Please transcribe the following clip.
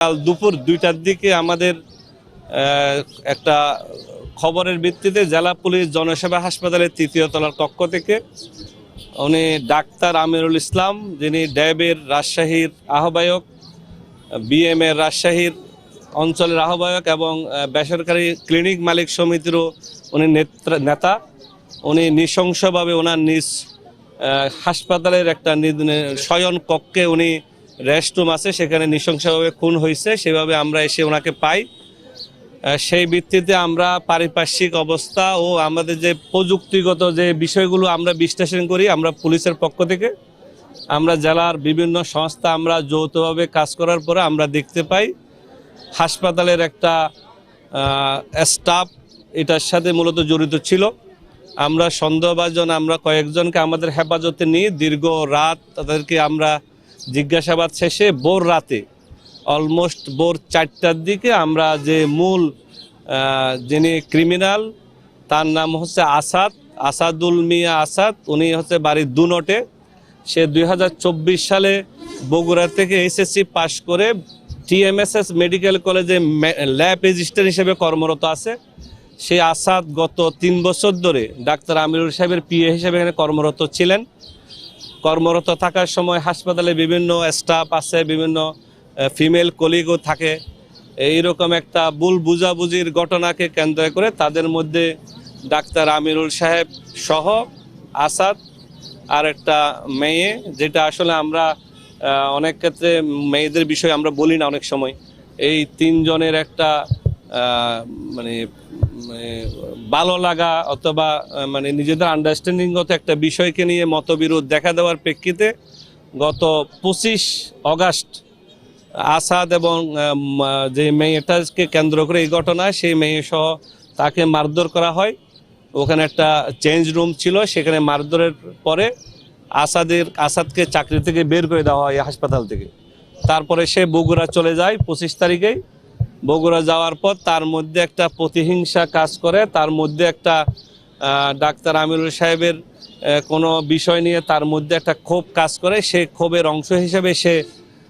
কাল দুপুর দুইটার দিকে আমাদের একটা খবরের ভিত্তিতে জেলা পুলিশ জনসেবা হাসপাতালের তৃতীয় তলার কক্ষ থেকে উনি ডাক্তার আমিরুল ইসলাম, যিনি ড্যাবের রাজশাহীর আহ্বায়ক বিএম এর রাজশাহীর অঞ্চলের আহ্বায়ক এবং বেসরকারি ক্লিনিক মালিক সমিতিরও উনি নেতা। উনি নৃশংসভাবে ওনার নিজ হাসপাতালের একটা শয়ন কক্ষে উনি রেস্টরুম আছে, সেখানে নৃশংসভাবে খুন হয়েছে, সেভাবে আমরা এসে ওনাকে পাই। সেই ভিত্তিতে আমরা পারিপার্শ্বিক অবস্থা ও আমাদের যে প্রযুক্তিগত যে বিষয়গুলো আমরা বিশ্লেষণ করি, আমরা পুলিশের পক্ষ থেকে, আমরা জেলার বিভিন্ন সংস্থা আমরা যৌথভাবে কাজ করার পরে আমরা দেখতে পাই, হাসপাতালের একটা স্টাফ এটার সাথে মূলত জড়িত ছিল। আমরা সন্দেহভাজন আমরা কয়েকজনকে আমাদের হেফাজতে নিয়ে দীর্ঘ রাত তাদেরকে আমরা জিজ্ঞাসাবাদ শেষে বোর রাতে অলমোস্ট বোর চারটার দিকে আমরা যে মূল যিনি ক্রিমিনাল তার নাম হচ্ছে আসাদ, আসাদুল মিয়া আসাদ, উনি হচ্ছে বাড়ির দুনটে সে দুই হাজার চব্বিশ সালে বগুড়া থেকে এসএসসি পাশ করে টিএমএসএস মেডিকেল কলেজে ল্যাব রেজিস্ট্রার হিসেবে কর্মরত আছে। সেই আসাদ গত তিন বছর ধরে ডাক্তার আমিরুল সাহেবের পিএ হিসেবে এখানে কর্মরত ছিলেন। কর্মরত থাকার সময় হাসপাতালে বিভিন্ন স্টাফ আছে, বিভিন্ন ফিমেল কলিগও থাকে। এইরকম একটা ভুল বুঝাবুঝির ঘটনাকে কেন্দ্র করে তাদের মধ্যে ডাক্তার আমিরুল সাহেব সহ আসাদ আর একটা মেয়ে, যেটা আসলে আমরা অনেক ক্ষেত্রে মেয়েদের বিষয়ে আমরা বলি না অনেক সময়। এই তিনজনের একটা মানে মানে ভালো লাগা অথবা মানে নিজেদের আন্ডারস্ট্যান্ডিংগত একটা বিষয়কে নিয়ে মতবিরোধ দেখা দেওয়ার প্রেক্ষিতে গত পঁচিশ অগাস্ট আসাদ এবং যে মেয়েটাকে কেন্দ্র করে এই ঘটনায় সেই মেয়ে সহ তাকে মারধর করা হয়। ওখানে একটা চেঞ্জ রুম ছিল, সেখানে মারধরের পরে আসাদের, আসাদকে চাকরি থেকে বের করে দেওয়া হয় হাসপাতাল থেকে। তারপরে সে বগুড়া চলে যায় পঁচিশ তারিখেই। বগুড়া যাওয়ার পর তার মধ্যে একটা প্রতিহিংসা কাজ করে, তার মধ্যে একটা ডাক্তার আমিরুল সাহেবের কোনো বিষয় নিয়ে তার মধ্যে একটা ক্ষোভ কাজ করে, সে ক্ষোভের অংশ হিসেবে সে